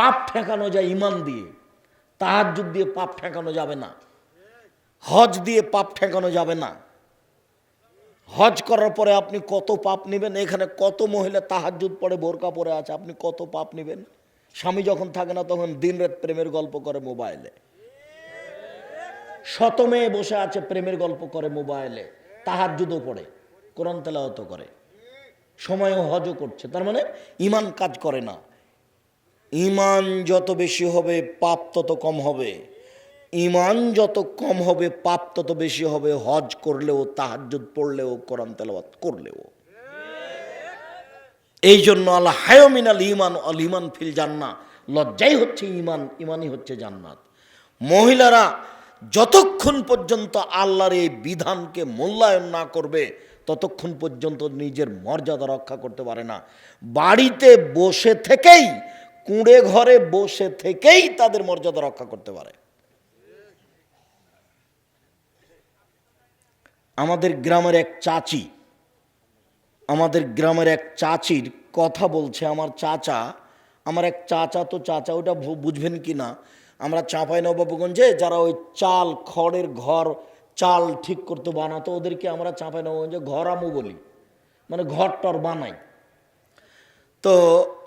পাপ ঠেকানো যায় ইমান দিয়ে, তাহাজ্জুদ দিয়ে পাপ ঠেকানো যাবে না। হজ দিয়ে পাপ ঠেকানো যাবে না। হজ করার পরে আপনি কত পাপ নেবেন? এখানে কত মহিলা তাহাজ্জুদ পরে বোরকা পরে আছে, আপনি কত পাপ নেবেন? স্বামী যখন থাকে না তখন দিন রাত প্রেমের গল্প করে মোবাইলে। শত মেয়ে বসে আছে প্রেমের গল্প করে মোবাইলে, তাহাজ্জুদও পড়ে, কোরআন তেলাওয়াত করে। সময়ও হজও করছে, তার মানে ইমান কাজ করে না। ইমান যত বেশি হবে, পাপ তত কম হবে। ইমান যত কম হবে, পাপ তত বেশি হবে, হজ করলেও, তাহাজ্জুদ পড়লেও, কোরআন তেলাওয়াত করলেও। এই জন্য আল্লাহ হায়মিন আল ইমান আল ইমান ফিল জান্না লজ্জাই হচ্ছে ইমান, ইমানই হচ্ছে জান্নাত। মহিলারা যতক্ষণ পর্যন্ত আল্লাহর এই বিধানকে মূল্যায়ন না করবে, ততক্ষণ পর্যন্ত নিজের মর্যাদা রক্ষা করতে পারে না। বাড়িতে বসে থেকেই কুঁড়ে ঘরে বসে থেকেই তাদের মর্যাদা রক্ষা করতে পারে। আমাদের গ্রামের এক চাচি, আমাদের গ্রামের এক চাচির কথা বলছে আমার চাচা। আমার এক চাচা তো চাচা, ওটা বুঝবেন কি না? আমরা চাঁপাই নবাবগঞ্জে যারা ওই চাল, খড়ের ঘর, চাল ঠিক করতে বানাতো, ওদেরকে আমরা চাঁপাই নবাবগঞ্জে ঘরামু বলি। মানে ঘর টর বানাই। তো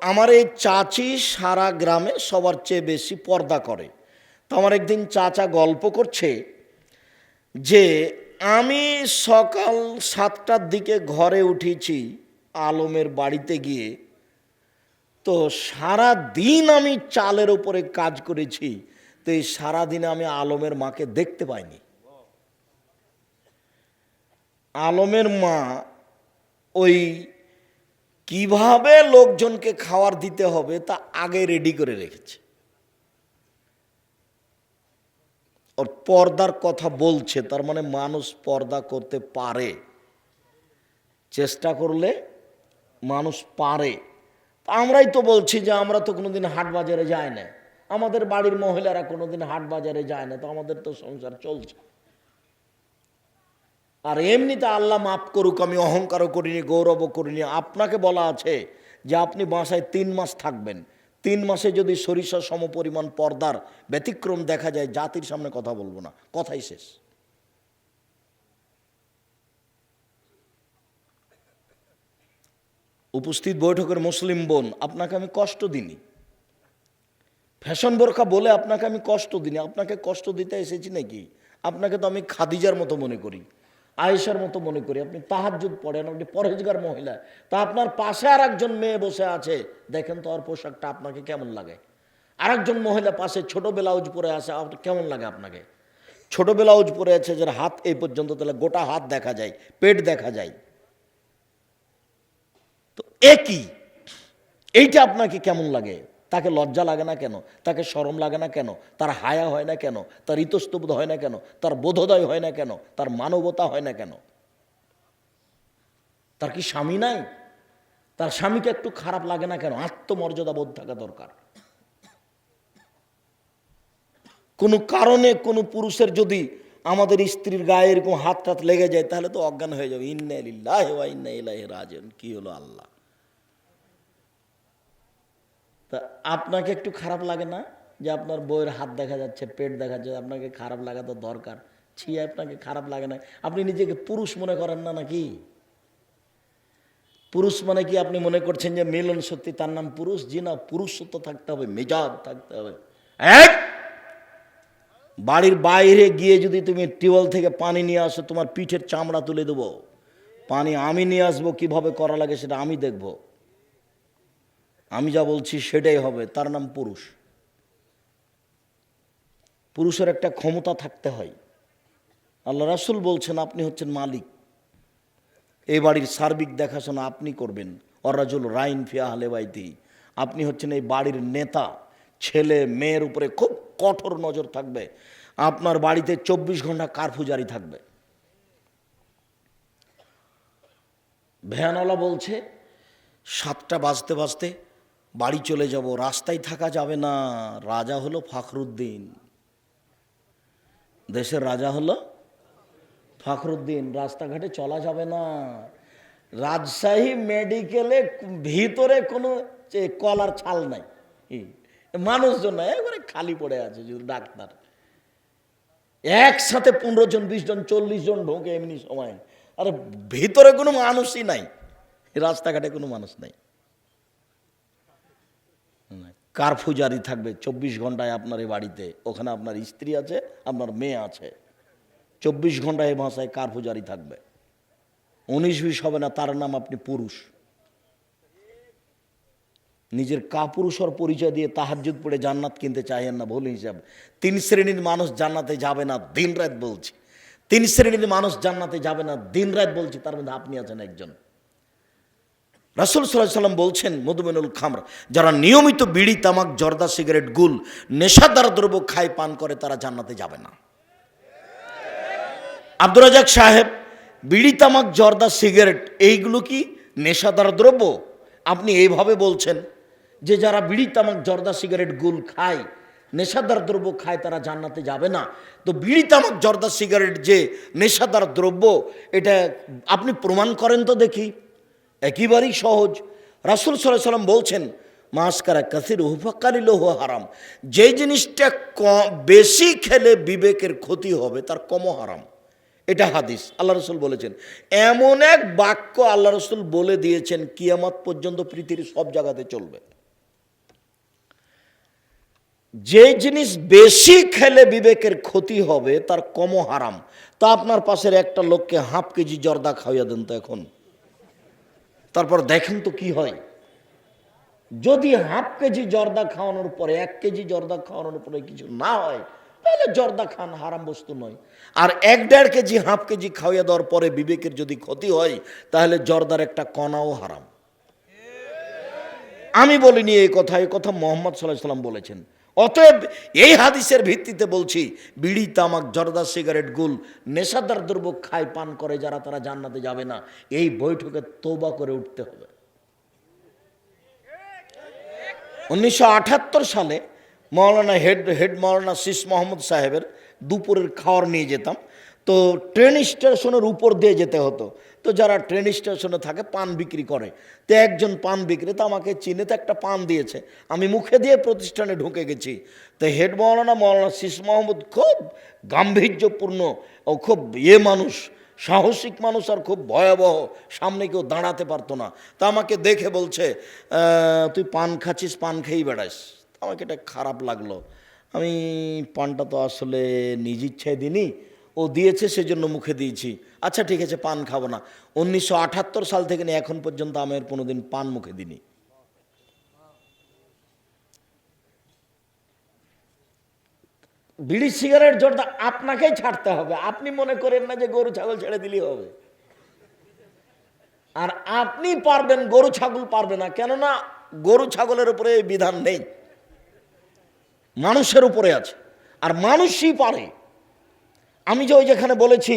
আমার এই চাচি সারা গ্রামে সবার চেয়ে বেশি পর্দা করে। তো আমার একদিন চাচা গল্প করছে যে, আমি সকাল সাতটার দিকে ঘরে উঠেছি আলমের বাড়িতে গিয়ে। তো সারা দিন আমি চালের ওপরে কাজ করেছি, তো এই সারাদিনে আমি আলমের মাকে দেখতে পাইনি। আলমের মা ওই কীভাবে লোকজনকে খাওয়ার দিতে হবে তা আগে রেডি করে রেখেছে। ওর পর্দার কথা বলছে, তার মানে মানুষ পর্দা করতে পারে। চেষ্টা করলে মানুষ পারে। আমরাই তো বলছি যে আমরা তো কোনোদিন হাট বাজারে যাই না আমাদের বাড়ির মহিলারা কোনোদিন হাট বাজারে যায় না তো আমাদের তো সংসার চলছে। আর এমনিতে আল্লাহ মাফ করুক, আমি অহংকারও করিনি, গৌরবও করিনি। আপনাকে বলা আছে যে আপনি বাসায় তিন মাস থাকবেন। তিন মাসে যদি সরিষা সমপরিমাণ পর্দার ব্যতিক্রম দেখা যায়, জাতির সামনে কথা বলব না। কথাই শেষ। উপস্থিত বৈঠকের মুসলিম বোন, আপনাকে আমি কষ্ট দিনি ফ্যাশন বোরখা বলে আপনাকে আমি কষ্ট দিনি আপনাকে কষ্ট দিতে এসেছি নাকি? আপনাকে তো আমি খাদিজার মতো মনে করি। আয়েশার মতো মনে করি, আপনি তাহাজ্জুদ পড়েন, আপনি পরহেজগার মহিলা, তা আপনার পাশে আর একজন মেয়ে বসে আছে, দেখেন তো আর পোশাকটা আপনাকে কেমন লাগে? আরেকজন মহিলা পাশে ছোট ব্লাউজ পরে আছে কেমন লাগে আপনাকে? ছোট ব্লাউজ পরে আছে, যার হাত এই পর্যন্ত, তাহলে গোটা হাত দেখা যায়, পেট দেখা যায়। তো একই এইটা আপনাকে কেমন লাগে? তাকে লজ্জা লাগে না কেন? তাকে শরম লাগে না কেন? তার হায়া হয় না কেন? তার ইতস্তবোধ হয় না কেন? তার বোধোদয় হয় না কেন? তার মানবতা হয় না কেন? তার কি স্বামী নাই? তার স্বামীকে একটু খারাপ লাগে না কেন? আত্মমর্যাদা বোধ থাকা দরকার। কোনো কারণে কোনো পুরুষের যদি আমাদের স্ত্রীর গায়ে এরকম হাত টাত লেগে যায়, তাহলে তো অজ্ঞান হয়ে যাবে। ইন্না ইন্না ইলাইহি রাজিউন। কি হলো আল্লাহ? তা আপনাকে একটু খারাপ লাগে না যে আপনার বইয়ের হাত দেখা যাচ্ছে, পেট দেখা যাচ্ছে, আপনাকে খারাপ লাগা তো দরকার। ছি, আপনাকে খারাপ লাগে না। আপনি নিজেকে পুরুষ মনে করেন না নাকি? পুরুষ মানে কি আপনি মনে করছেন যে মিলন সত্যি তার নাম পুরুষ? জি না, পুরুষত্ব থাকতে হবে, মেজাজ থাকতে হবে। এক! বাড়ির বাইরে গিয়ে যদি তুমি টিউবওয়েল থেকে পানি নিয়ে আসো, তোমার পিঠের চামড়া তুলে দেবো। পানি আমি নিয়ে আসব, কীভাবে করা লাগে সেটা আমি দেখব। আমি যা বলছি সেটাই হবে, তার নাম পুরুষ। পুরুষের একটা ক্ষমতা থাকতে হয়। আল্লাহ রাসুল বলছেন, আপনি হচ্ছেন মালিক। এই বাড়ির সার্বিক দেখাশোনা আপনি করবেন। অরাজুল রাইন ফিয়া হালে বাইতি। আপনি হচ্ছেন এই বাড়ির নেতা। ছেলে, মেয়ের উপরে খুব কঠোর নজর থাকবে। আপনার বাড়িতে চব্বিশ ঘণ্টা কারফু জারি থাকবে। ভ্যানওয়ালা বলছে, সাতটা বাজতে বাজতে বাড়ি চলে যাব, রাস্তায় থাকা যাবে না। রাজা হলো ফখরুদ্দিন। দেশের রাজা হলো ফখরুদ্দিন। রাস্তাঘাটে চলা যাবে না। রাজশাহী মেডিকেলে ভিতরে কোনো কলার ছাল নাই। মানুষজন না একবারে খালি পড়ে আছে শুধু ডাক্তার। একসাথে পনেরো জন, বিশ জন, চল্লিশ জন ঢোকে এমনি সময়। আর ভিতরে কোনো মানুষই নাই। রাস্তাঘাটে কোনো মানুষ নাই। কারফু জারি থাকবে? চব্বিশ ঘন্টায় আপনার এই বাড়িতে। ওখানে আপনার স্ত্রী আছে, আপনার মেয়ে আছে। চব্বিশ ঘন্টায় এই ভাষায় কারফু জারি থাকবে? উনিশ বিশ হবে না, তার নাম আপনি পুরুষ। নিজের কাপুরুষর পরিচয় দিয়ে তাহাজ্জুদ পড়ে জান্নাত কিনতে চাইেন না, ভুল হিসাব। তিন শ্রেণির মানুষ জান্নাতে যাবে না, দিন রাত বলছি। তিন শ্রেণির মানুষ জান্নাতে যাবে না, দিন রাত বলছি, তার মধ্যে আপনি আছেন একজন। রাসুল সাল্লাহ সাল্লাম বলছেন মধুমেনুল খামর, যারা নিয়মিত বিড়ি, তামাক, জর্দা, সিগারেট, গুল, নেশাদার দ্রব্য খায়, পান করে, তারা জান্নাতে যাবে না। আব্দুর রাজাক সাহেব, বিড়ি, তামাক, জর্দা, সিগারেট, এইগুলো কি নেশাদার দ্রব্য? আপনি এইভাবে বলছেন যে যারা বিড়ি, তামাক, জর্দা, সিগারেট, গুল খায়, নেশাদার দ্রব্য খায়, তারা জান্নাতে যাবে না। তো বিড়ি, তামাক, জর্দা, সিগারেট যে নেশাদার দ্রব্য, এটা আপনি প্রমাণ করেন তো দেখি। একেবারেই সহজ। রাসুল সাল্লাহ সাল্লাম বলছেন, মাস্কারা কাসির হুফাকালিল হো হারাম। যে জিনিসটা বেশি খেলে বিবেকের ক্ষতি হবে, তার কম হারাম। এটা হাদিস। আল্লাহ রসুল বলেছেন। এমন এক বাক্য আল্লাহ রসুল বলে দিয়েছেন, কিয়ামত পর্যন্ত পৃথিবীর সব জায়গাতে চলবে। যে জিনিস বেশি খেলে বিবেকের ক্ষতি হবে, তার কম হারাম। তা আপনার পাশের একটা লোককে হাফ কেজি জর্দা খাওয়াইয়া দেন তো এখন। তারপর দেখেন তো কি হয়। যদি হাফ কেজি জর্দা খাওয়ানোর পরে, এক কেজি জর্দা খাওয়ানোর পরে কিছু না হয়, তাহলে জর্দা খান হারাম বস্তু নয়। আর এক দেড় কেজি, হাফ কেজি খাওয়াইয়া দেওয়ার পরে বিবেকের যদি ক্ষতি হয়, তাহলে জর্দার একটা কণাও হারাম। আমি বলিনি এই কথা এই কথা মোহাম্মদ সাল্লাহ সাল্লাম বলেছেন। অতএব এই হাদিসের ভিত্তিতে বলছি, বিড়ি, তামাক, জর্দা, সিগারেট, গুল, নেশাদার দ্রব্য খায়, পান করে, যারা তারা জান্নাতে যাবে না, এই বৈঠকে তোবা করে উঠতে হবে। উনিশশো সালে মৌলানা হেড হেড মৌলানা শিস মোহাম্মদ সাহেবের দুপুরের খাওয়ার নিয়ে যেতাম, তো ট্রেন স্টেশনের উপর দিয়ে যেতে হতো। তো যারা ট্রেন স্টেশনে থাকে, পান বিক্রি করে। তো একজন পান বিক্রেতা আমাকে চিনে, তো একটা পান দিয়েছে। আমি মুখে দিয়ে প্রতিষ্ঠানে ঢুকে গেছি। তো হেড মৌলানা মৌলানা শীষ মোহাম্মদ খুব গাম্ভীর্যপূর্ণ ও খুব ইয়ে মানুষ, সাহসিক মানুষ আর খুব ভয়াবহ। সামনে কেউ দাঁড়াতে পারতো না। তা আমাকে দেখে বলছে তুই পান খাচ্ছিস, পান খেয়েই বেড়াস আমাকে এটা খারাপ লাগল। আমি পানটা তো আসলে নিজ ইচ্ছায় দিনই ও দিয়েছে, সেজন্য মুখে দিয়েছি। আচ্ছা ঠিক আছে, পান খাব না। উনিশশো আটাত্তর সাল থেকে নিয়ে এখন পর্যন্ত আমি কোনোদিন পান মুখে দিনি বিড়ি সিগারেট জর্দা আপনাকেই ছাড়তে হবে। আপনি মনে করেন না যে গরু, ছাগল ছেড়ে দিলেই হবে। আর আপনি পারবেন, গরু, ছাগল পারবে না। কেননা গরু, ছাগলের উপরে বিধান নেই। মানুষের উপরে আছে। আর মানুষই পারে। আমি যে ওই যেখানে বলেছি,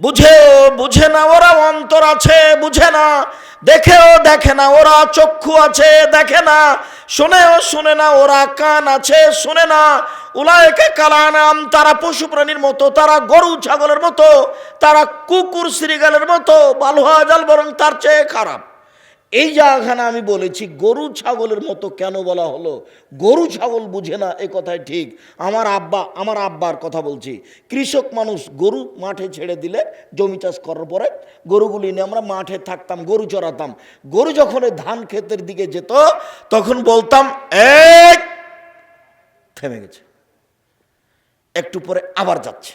বুঝেও বুঝে না ওরা অন্তর আছে, বুঝে না। দেখেও দেখে না ওরা চক্ষু আছে, দেখে না। শোনেও শুনে না ওরা কান আছে, শুনে না। উলায়কে কালানাম তারা পশু প্রাণীর মতো, তারা গরু ছাগলের মতো, তারা কুকুর শ্রীগালের মতো, বালুয়া জাল বরং তার চেয়ে খারাপ। এই জায়গাখানে আমি বলেছি, গরু ছাগলের মতো কেন বলা হলো? গরু ছাগল বুঝে না, এ কথাই ঠিক। আমার আব্বা, আমার আব্বার কথা বলছি। কৃষক মানুষ গরু মাঠে ছেড়ে দিলে, জমি চাষ করার পরে গরুগুলি নিয়ে আমরা মাঠে থাকতাম, গরু চড়াতাম। গরু যখন ধান ক্ষেতের দিকে যেত, তখন বলতাম এক থেমে গেছে। একটু পরে আবার যাচ্ছে।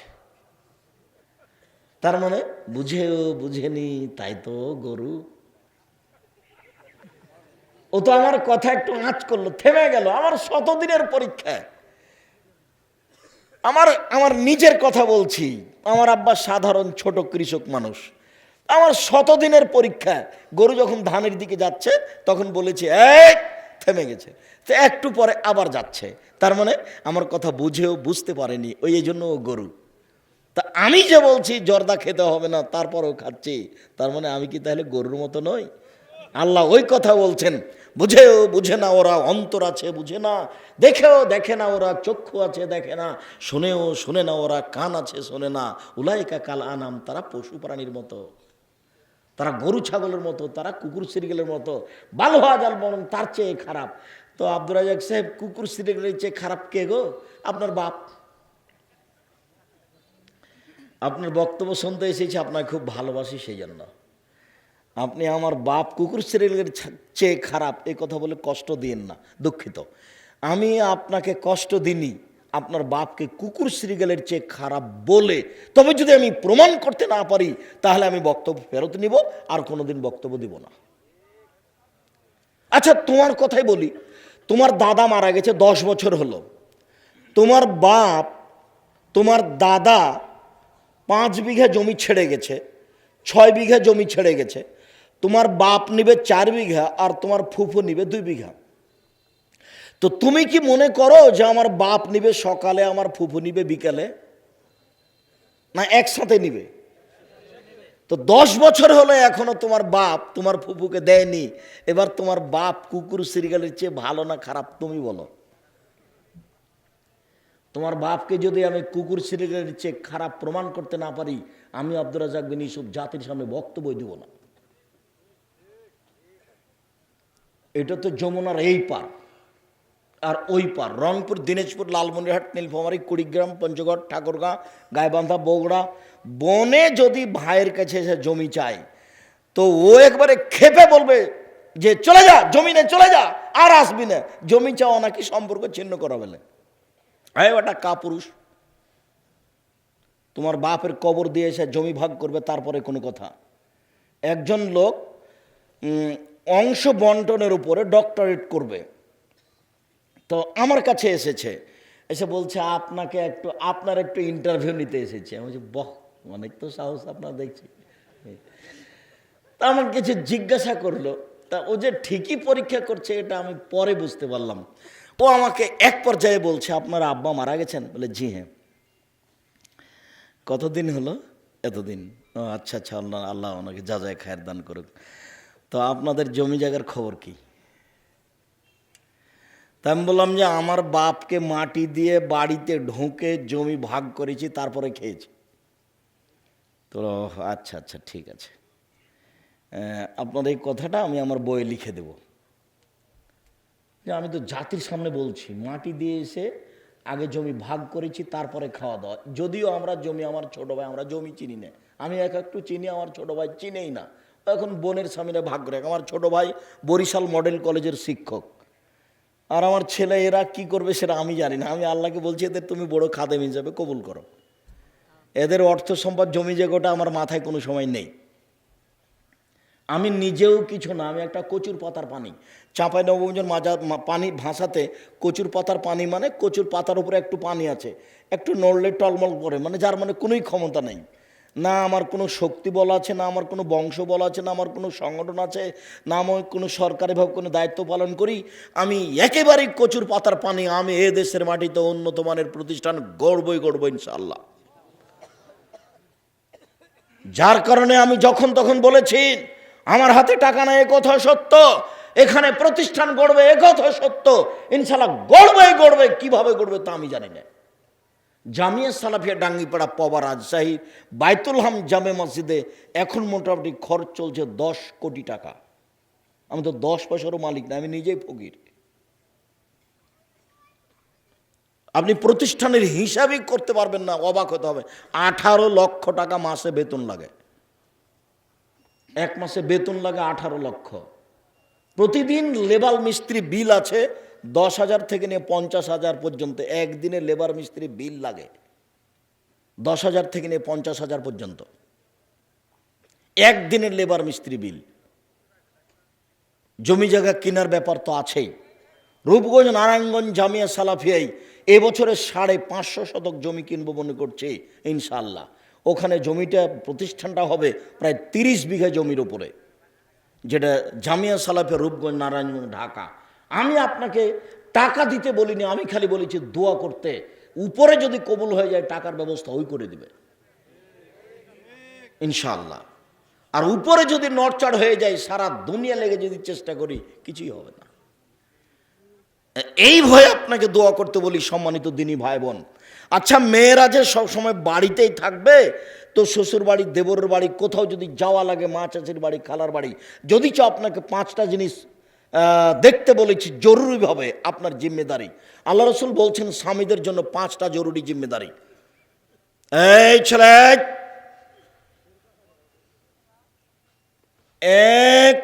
তার মানে বুঝেও বুঝেনি, তাই তো গরু ও তো আমার কথা একটু আঁচ করল, থেমে গেল, আমার শতদিনের পরীক্ষা। আমার আমার নিজের কথা বলছি, আমার আব্বা সাধারণ ছোট কৃষক মানুষ। আমার শতদিনের পরীক্ষা, গরু যখন ধানের দিকে যাচ্ছে, তখন বলেছে, এই, থেমে গেছে। তো একটু পরে আবার যাচ্ছে। তার মানে আমার কথা বুঝেও বুঝতে পারেনি, ওই এই জন্য ও গরু। তা আমি যে বলছি, জর্দা খেতে হবে না, তারপরও খাচ্ছি, তার মানে আমি কি তাহলে গরুর মতো নই? আল্লাহ ওই কথা বলছেন। বুঝেও বুঝে না ওরা, অন্তর আছে বুঝে না। দেখেও দেখে না ওরা, চক্ষু আছে দেখে না। শুনেও শুনে না ওরা, কান আছে শোনে না। উলাইকা কাল আনাম, তারা পশু প্রাণীর মতো। তারা গরু ছাগলের মতো, তারা কুকুর সিরিগেলের মতো। বাল হওয়া বরং তার চেয়ে খারাপ। তো আব্দুল রাজাক সাহেব, কুকুর সিরিয়ালের চেয়ে খারাপ কে গো? আপনার বাপ। আপনার বক্তব্য শুনতে এসেছি, আপনাকে খুব ভালোবাসি, সেই জন্য। আপনি আমার বাপ কুকুর সিরিয়ালের চেয়ে খারাপ, এই কথা বলে কষ্ট দিন না, দুঃখিত। আমি আপনাকে কষ্ট দিইনি, আপনার বাপকে কুকুর সিরিয়ালের চেয়ে খারাপ বলে। তবে যদি আমি প্রমাণ করতে না পারি, তাহলে আমি বক্তব্য ফেরত নিব, আর কোনোদিন বক্তব্য দিব না। আচ্ছা তোমার কথাই বলি, তোমার দাদা মারা গেছে দশ বছর হলো। তোমার বাপ, তোমার দাদা পাঁচ বিঘা জমি ছেড়ে গেছে, ছয় বিঘা জমি ছেড়ে গেছে। তোমার বাপ নিবে চার বিঘা আর তোমার ফুফু নিবে দুই বিঘা। তো তুমি কি মনে করো যে আমার বাপ নিবে সকালে, আমার ফুফু নিবে বিকালে? না, একসাথে নিবে? তো দশ বছর হলো এখনও তোমার বাপ তোমার ফুফুকে দেয়নি। এবার তোমার বাপ কুকুর সিরিয়ালের চেয়ে ভালো না খারাপ তুমি বলো। তোমার বাপকে যদি আমি কুকুর সিরিয়ালের চেয়ে খারাপ প্রমাণ করতে না পারি, আমি আব্দুর রাজাক বিন ইসুফ জাতির সামনে বক্তব্য দিব না। এটা তো যমুনার এই পার। আর ওই পার। রংপুর, দিনাজপুর, লালমনিরহাট, নীলফামারী, কুড়িগ্রাম, পঞ্চগড়, ঠাকুরগাঁ, গাইবান্ধা, বগুড়া। বনে যদি ভাইয়ের কাছে এসে জমি চায়, তো ও একবারে খেপে বলবে যে, চলে যা, জমি জমিনে চলে যা, আর আসবি না। জমি চাওয়া নাকি সম্পর্ক ছিন্ন করা বলে। হ্যাঁ ওটা কা পুরুষ তোমার বাপের কবর দিয়ে এসে জমি ভাগ করবে তারপরে কোনো কথা। একজন লোক অংশ বন্টনের উপরে ডক্টরেট করবে। তো আমার কাছে এসেছে, এসে বলছে, আপনাকে একটু, আপনার একটু ইন্টারভিউ নিতে এসেছে। আমি বলছি, বহ, অনেক তো সাহস আপনার দেখছি। তা আমার কিছু জিজ্ঞাসা করল, তা ও যে ঠিকই পরীক্ষা করছে এটা আমি পরে বুঝতে পারলাম। ও আমাকে এক পর্যায়ে বলছে, আপনার আব্বা মারা গেছেন? বলে জি হ্যাঁ। কতদিন হলো? এতদিন। ও আচ্ছা আচ্ছা আল্লাহ আল্লাহ ওনাকে যা যায় খায়ের দান করুক। তো আপনাদের জমি জায়গার খবর কি? তা আমি বললাম যে আমার বাপকে মাটি দিয়ে বাড়িতে ঢুকে জমি ভাগ করেছি, তারপরে খেয়েছি। তো আচ্ছা আচ্ছা ঠিক আছে। আপনার এই কথাটা আমি আমার বইয়ে লিখে দেব। যে আমি তো জাতির সামনে বলছি, মাটি দিয়ে এসে আগে জমি ভাগ করেছি, তারপরে খাওয়া দাওয়া। যদিও আমরা জমি, আমার ছোট ভাই, আমরা জমি চিনি না। আমি এক একটু চিনি, আমার ছোট ভাই চিনেই না। এখন বোনের স্বামীরা ভাগ করে আমার ছোট ভাই বরিশাল মডেল কলেজের শিক্ষক। আর আমার ছেলে, এরা কি করবে সেটা আমি জানি না। আমি আল্লাহকে বলছি, এদের তুমি বড় খাদেম হিসাবে কবুল করো। এদের অর্থ সম্পদ জমি জায়গাটা আমার মাথায় কোনো সময় নেই। আমি নিজেও কিছু না, আমি একটা কচুর পাতার পানি। চাঁপাই নবমজন মাজা পানি ভাষাতে কচুর পাতার পানি মানে কচুর পাতার উপরে একটু পানি আছে। একটু নড়লে টলমল করে মানে যার মানে কোনোই ক্ষমতা নেই। না আমার কোনো শক্তি বল আছে, না আমার কোনো বংশ বল আছে, না আমার কোনো সংগঠন আছে, না আমি কোনো সরকারিভাবে কোনো দায়িত্ব পালন করি। আমি একেবারেই কচুর পাতার পানি, আমি এ দেশের মাটিতে উন্নত মানের প্রতিষ্ঠান গড়বই গড়ব ইনশাল্লাহ যার কারণে আমি যখন তখন বলেছি, আমার হাতে টাকা নাই কথা সত্য। এখানে প্রতিষ্ঠান গড়বে, এ কথা সত্য। ইনশাল্লাহ গড়বে গড়বে, কীভাবে গড়বে তা আমি জানি না। জামিয়া সালাফিয়া ডাঙ্গিপাড়া পবা রাজশাহী, বাইতুল হাম জামে মসজিদে এখন মোটামুটি খরচ চলছে দশ কোটি টাকা। আমি তো দশ পয়সারও মালিক না, আমি নিজেই ফকির। আপনি প্রতিষ্ঠানের হিসাবই করতে পারবেন না, অবাক হতে হবে। আঠারো লক্ষ টাকা মাসে বেতন লাগে। এক মাসে বেতন লাগে আঠারো লক্ষ। প্রতিদিন লেবার মিস্ত্রি বিল আছে দশ হাজার থেকে নিয়ে পঞ্চাশ হাজার পর্যন্ত একদিনে লেবার মিস্ত্রি বিল লাগে। দশ হাজার থেকে নিয়ে পঞ্চাশ হাজার পর্যন্ত। একদিনের লেবার মিস্ত্রি বিল। জমি জায়গা কেনার ব্যাপার তো আছেই। রূপগঞ্জ, নারায়ণগঞ্জ, জামিয়া সালাফিয়াই এবছরে সাড়ে পাঁচশো শতক জমি কিনবো মনে করছে ইনশাল্লাহ ওখানে জমিটা, প্রতিষ্ঠানটা হবে প্রায় তিরিশ বিঘা জমির ওপরে যেটা জামিয়া, সালাফিয়া, রূপগঞ্জ, নারায়ণগঞ্জ, ঢাকা। আমি আপনাকে টাকা দিতে বলিনি, আমি খালি বলেছি দোয়া করতে। উপরে যদি কবুল হয়ে যায়, টাকার ব্যবস্থা ওই করে দিবে। ইনশাল্লাহ আর উপরে যদি নড়চড় হয়ে যায়, সারা দুনিয়া লেগে যদি চেষ্টা করি, কিছুই হবে না। এই ভয়ে আপনাকে দোয়া করতে বলি, সম্মানিত দিনী ভাই বোন আচ্ছা মেয়েরা যে সবসময় বাড়িতেই থাকবে, তো শ্বশুর বাড়ি, দেবরের বাড়ি, কোথাও যদি যাওয়া লাগে, মা চাচির বাড়ি, খালার বাড়ি, যদি চাও আপনাকে পাঁচটা জিনিস দেখতে বলেছি জরুরিভাবে আপনার জিম্মেদারি। আল্লাহ রসুল বলছেন, স্বামীদের জন্য পাঁচটা জরুরি জিম্মেদারি। এই ছেলে, এক,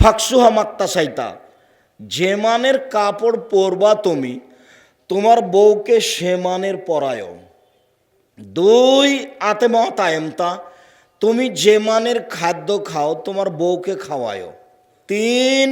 ফাকসুহা মাক্তা সাইতা। যেমানের কাপড় পরবা তুমি, তোমার বউকে সেমানের পরায় দুই, আতেমা তায়েমতা, তুমি যেমানের খাদ্য খাও, তোমার বউকে খাওয়ায় তিন